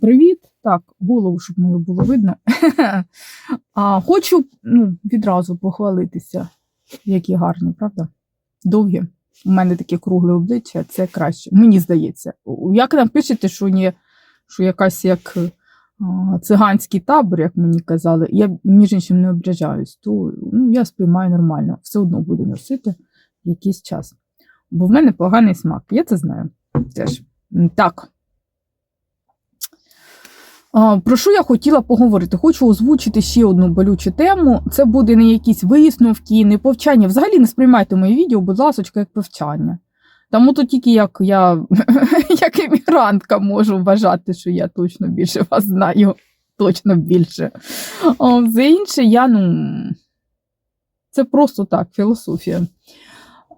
Привіт! Так, голову, щоб мою було видно. а, хочу ну, відразу похвалитися, які гарні, правда? Довгі. У мене таке кругле обличчя, це краще. Мені здається. Як нам пишете, що, ні, що якась як а, циганський табор, як мені казали, я між іншим не ображаюсь, то ну, я сприймаю нормально. Все одно буду носити якийсь час. Бо в мене поганий смак. Я це знаю теж. Так. Про що я хотіла поговорити? Хочу озвучити ще одну болючу тему. Це буде не якісь висновки, не повчання. Взагалі не сприймайте мої відео, будь ласка, як повчання. Тому то тільки як я, як емігрантка, можу вважати, що я точно більше вас знаю, точно більше. А все інше я, ну, це просто так, філософія.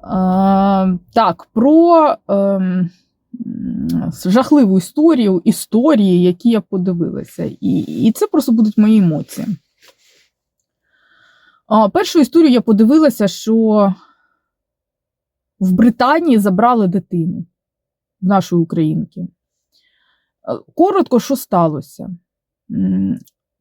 А, так, про. Ем, жахливу історію, історії, які я подивилася. І і це просто будуть мої емоції. Першу історію я подивилася, що в Британії забрали дитину в нашої українки. Коротко, що сталося?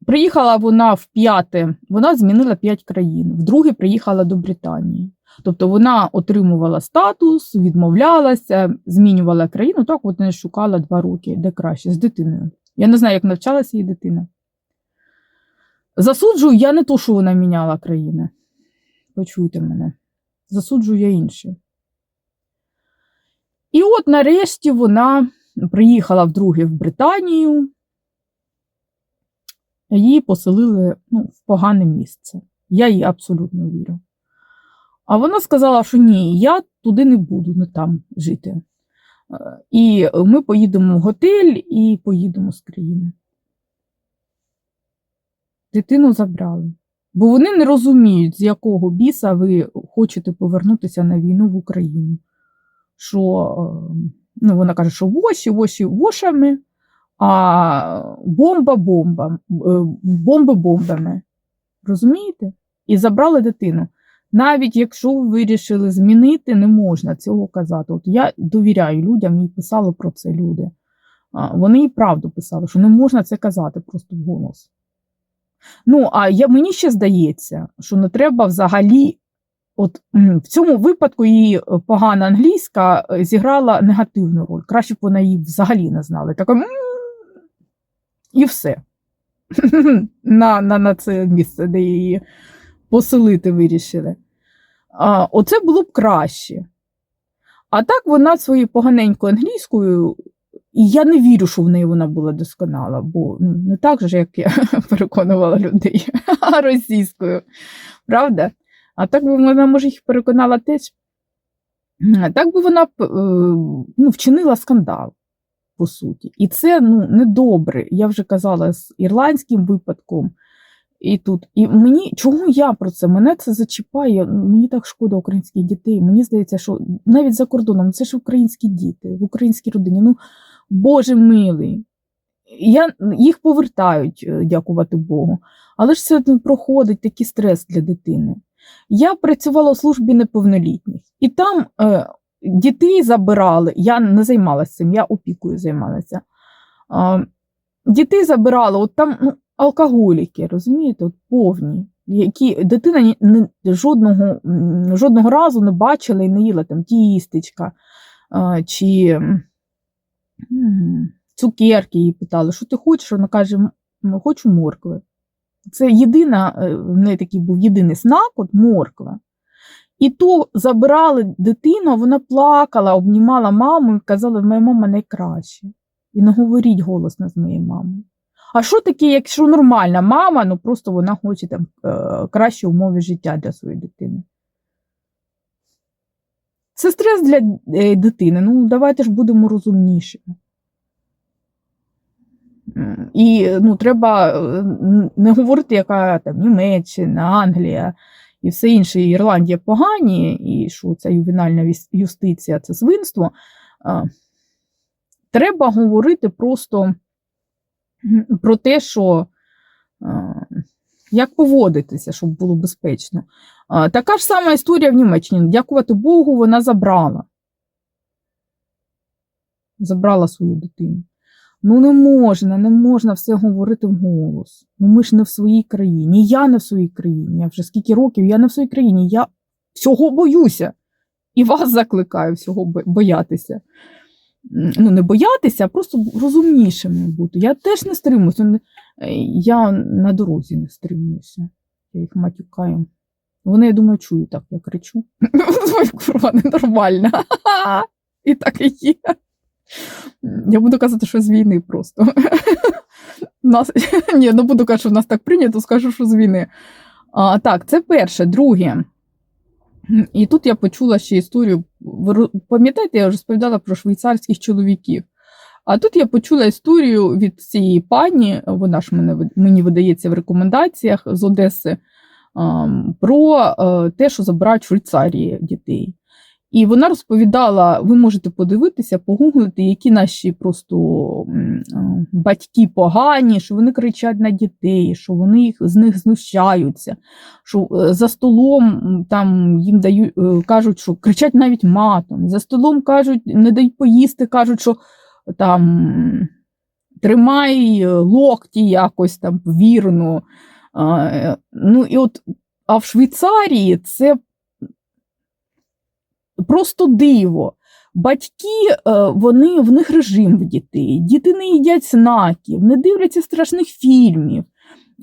Приїхала вона в п'яте, вона змінила п'ять країн, вдруге приїхала до Британії. Тобто вона отримувала статус, відмовлялася, змінювала країну. Так от вона шукала два роки, де краще, з дитиною. Я не знаю, як навчалася її дитина. Засуджую я не то, що вона міняла країни. Почуйте мене. Засуджую я інше. І от нарешті вона приїхала вдруге в Британію, її поселили ну, в погане місце. Я їй абсолютно вірю. А вона сказала, що ні, я туди не буду, не там жити. Е, і ми поїдемо в готель і поїдемо з країни. Дитину забрали. Бо вони не розуміють, з якого біса ви хочете повернутися на війну в Україну. Що, е, ну, Вона каже, що воші, воші вошами, а бомба бомба, е, бомби бомбами. Розумієте? І забрали дитину. Навіть якщо ви вирішили змінити, не можна цього казати. От Я довіряю людям, і писали про це люди. Вони і правду писали, що не можна це казати просто в голос. Ну, а я, мені ще здається, що не треба взагалі. От в цьому випадку її е, погана англійська е, зіграла негативну роль. Краще б вона її взагалі не знала. Така і все. на, на, на це місце, де її поселити вирішили. А, Оце було б краще. А так вона своєю поганенькою англійською, і я не вірю, що в неї вона була досконала, бо ну, не так же, як я переконувала людей, російською. Правда? А так би вона, може, їх переконала теж. Так би вона е, ну, вчинила скандал, по суті. І це ну, недобре. Я вже казала з ірландським випадком. І тут, і мені чому я про це? Мене це зачіпає. Мені так шкода українських дітей. Мені здається, що навіть за кордоном це ж українські діти в українській родині. Ну, Боже милий. Я, Їх повертають, е, дякувати Богу. Але ж це проходить такий стрес для дитини. Я працювала у службі неповнолітніх, і там е, дітей забирали. Я не займалася цим, я опікою займалася. Е, дітей забирали, от там. ну, алкоголіки, розумієте, от повні, які дитина не, жодного жодного разу не бачила і не їла там тістечка чи цукерки її питали, що ти хочеш? Вона каже, хочу моркви. Це єдина, е, в неї такий був єдиний знак, от морква. І то забирали дитину, вона плакала, обнімала маму і казала, моя мама найкраща. І не говоріть голосно з моєю мамою. А що таке, якщо нормальна мама, ну просто вона хоче там е, кращі умови життя для своєї дитини? Це стрес для е, дитини. Ну, давайте ж будемо розумнішими. І ну, треба е, не говорити, яка там Німеччина, Англія і все інше, і Ірландія погані, і що ця ювенальна юстиція це свинство. Треба говорити просто про те, що як поводитися, щоб було безпечно. Така ж сама історія в Німеччині. Дякувати Богу, вона забрала. Забрала свою дитину. Ну не можна, не можна все говорити вголос. Ну ми ж не в своїй країні. Я не в своїй країні. Я вже скільки років, я не в своїй країні. Я всього боюся. І вас закликаю всього боятися. Ну, не боятися, а просто розумнішими бути. Я теж не стримуюся. Е, Я на дорозі не стримуюся. Я їх матюкаю. Вони, я думаю, чують так, я кричу. Курва, ненормальна. І так і є. Я буду казати, що з війни просто. Нас... Ні, не буду казати, що в нас так прийнято, скажу, що з війни. А, так, це перше. Друге. І тут я почула ще історію. Пам'ятаєте, я розповідала про швейцарських чоловіків. А тут я почула історію від цієї пані, вона ж мене, мені видається в рекомендаціях з Одеси, про е, те, що забирають в Швейцарії дітей. І вона розповідала: ви можете подивитися, погуглити, які наші просто е, батьки погані, що вони кричать на дітей, що вони їх, з них знущаються, що е, за столом там їм дають, е, кажуть, що кричать навіть матом. За столом кажуть, не дають поїсти, кажуть, що там тримай локті якось там вірно. Ну і от, а в Швейцарії це просто диво. Батьки, е, вони, в них режим в дітей, діти не їдять снаків, не дивляться страшних фільмів.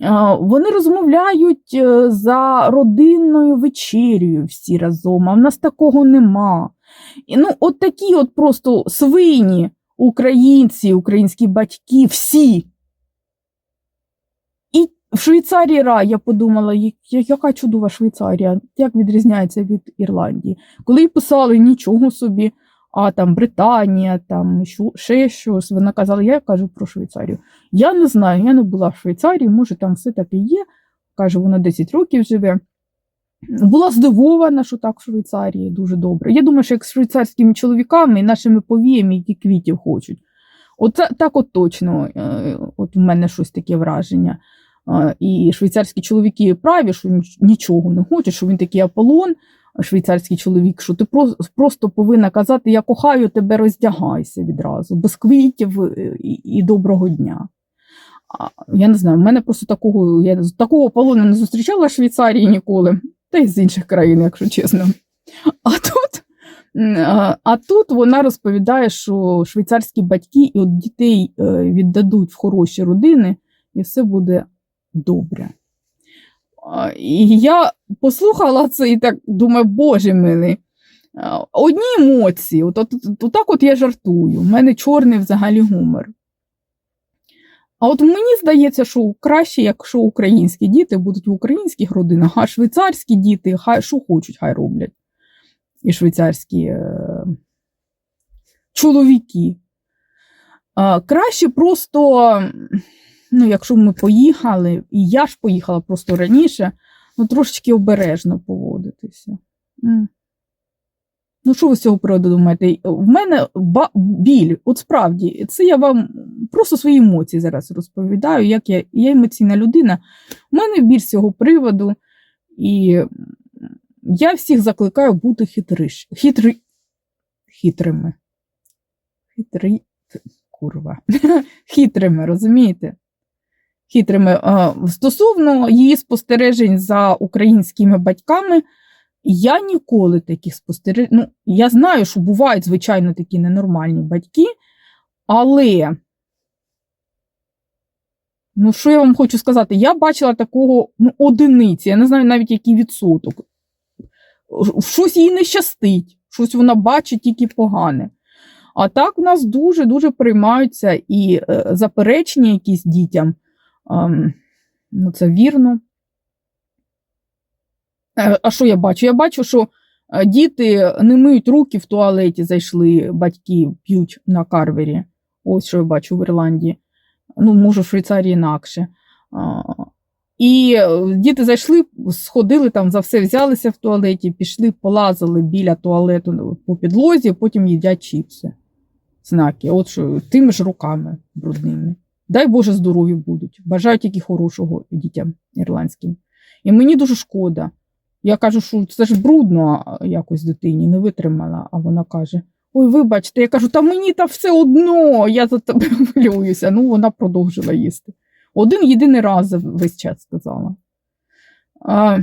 Е, Вони розмовляють е, за родинною вечерею всі разом, а в нас такого нема. І, ну, от такі от просто свині, українці, українські батьки, всі. В Швейцарії рай, я подумала, яка чудова Швейцарія, як відрізняється від Ірландії. Коли писали нічого собі, а там Британія, там ще щось, вона казала, я кажу про Швейцарію. Я не знаю, я не була в Швейцарії, може там все так і є. Каже, вона 10 років живе. Була здивована, що так в Швейцарії дуже добре. Я думаю, що як з швейцарськими чоловіками і нашими повіями, які квітів хочуть. От це- так от точно, е, от у мене щось таке враження. І швейцарські чоловіки праві, що ніч- нічого не хочуть, що він такий Аполлон, швейцарський чоловік, що ти просто повинна казати: Я кохаю тебе, роздягайся відразу, без квітів е, і, доброго дня. Я не знаю, в мене просто такого, я такого Аполлона не зустрічала в Швейцарії ніколи, та й з інших країн, якщо чесно. А тут, а, а тут вона розповідає, що швейцарські батьки і от дітей е, віддадуть в хороші родини, і все буде добре. І я послухала це і так думаю, боже милий. Одні емоції, от, от, от, от так от я жартую. У мене чорний взагалі гумор. А от мені здається, що краще, якщо українські діти будуть в українських родинах, а швейцарські діти хай що хочуть, хай роблять. І швейцарські е, чоловіки. А, краще просто, ну, якщо ми поїхали, і я ж поїхала просто раніше, ну трошечки обережно поводитися. Ну, що ви з цього приводу думаєте? В мене біль, от справді, це я вам просто свої емоції зараз розповідаю, як я, я емоційна людина. У мене біль з цього приводу, і я всіх закликаю бути хитриш, хитри, хитрими. Хитрі, курва. Хитрими, розумієте? Хитрими. Стосовно її спостережень за українськими батьками, я ніколи таких спостережень. Ну, я знаю, що бувають, звичайно, такі ненормальні батьки, але, ну, що я вам хочу сказати, я бачила такого ну, одиниці, я не знаю навіть який відсоток. Щось їй не щастить, щось вона бачить тільки погане. А так в нас дуже-дуже приймаються і е, заперечення якісь дітям. Ну, це вірно. А що я бачу? Я бачу, що е, діти не миють руки в туалеті, зайшли, батьки п'ють на карвері. Ось що я бачу в Ірландії. Ну, може, в Швейцарії інакше. І е, діти зайшли, сходили там за все, взялися в туалеті, пішли, полазили біля туалету по підлозі, потім їдять чіпси. Знаки. От що тими ж руками брудними. Дай Боже здорові будуть. Бажаю тільки хорошого дітям ірландським. І мені дуже шкода. Я кажу, що це ж брудно якось дитині, не витримала. А вона каже: Ой, вибачте, я кажу, та мені та все одно, я за тебе хвилююся. Ну, вона продовжила їсти. Один єдиний раз весь час сказала. А,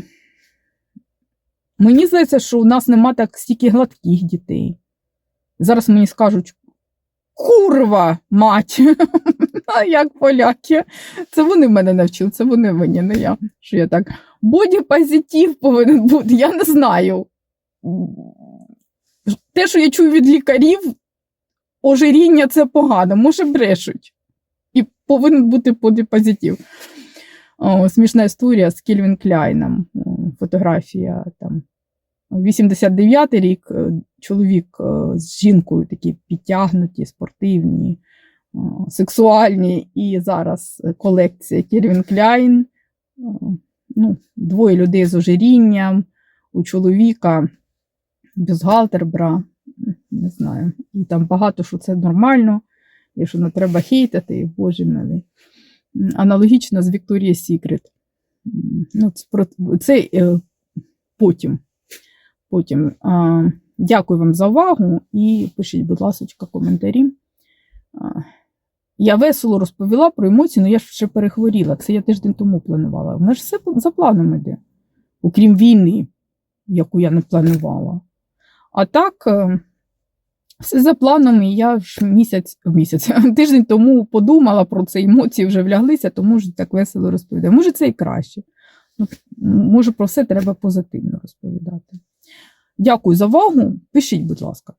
мені здається, що у нас нема так стільки гладких дітей. Зараз мені скажуть: курва, мать! Як поляки? Це вони мене навчили, це вони мені, не я. Що я так. Боді-позитив повинен бути, я не знаю. Те, що я чую від лікарів, ожиріння це погано, може брешуть. І повинен бути бодіпозитив. Смішна історія з Кельвін Кляйном. Фотографія там. 89-й рік е, чоловік е, з жінкою такі підтягнуті, спортивні, е, сексуальні. І зараз колекція Кельвін Кляйн. Ну, двоє людей з ожирінням, у чоловіка бюстгальтер бра, не знаю. І там багато, що це нормально, і що не треба хейтити, і боже милий. Аналогічно з Secret. М, Ну, це, потім. Потім. А, дякую вам за увагу і пишіть, будь ласка, коментарі. А, я весело розповіла про емоції, але я ж ще перехворіла. Це я тиждень тому планувала. Вона ж все за планом іде, окрім війни, яку я не планувала. А так, е, все за планом, і я ж місяць, місяць, тиждень тому подумала про це, емоції вже вляглися, то може так весело розповідати. Може, це і краще. Ну, може, про все треба позитивно розповідати. Дякую за увагу. Пишіть, будь ласка.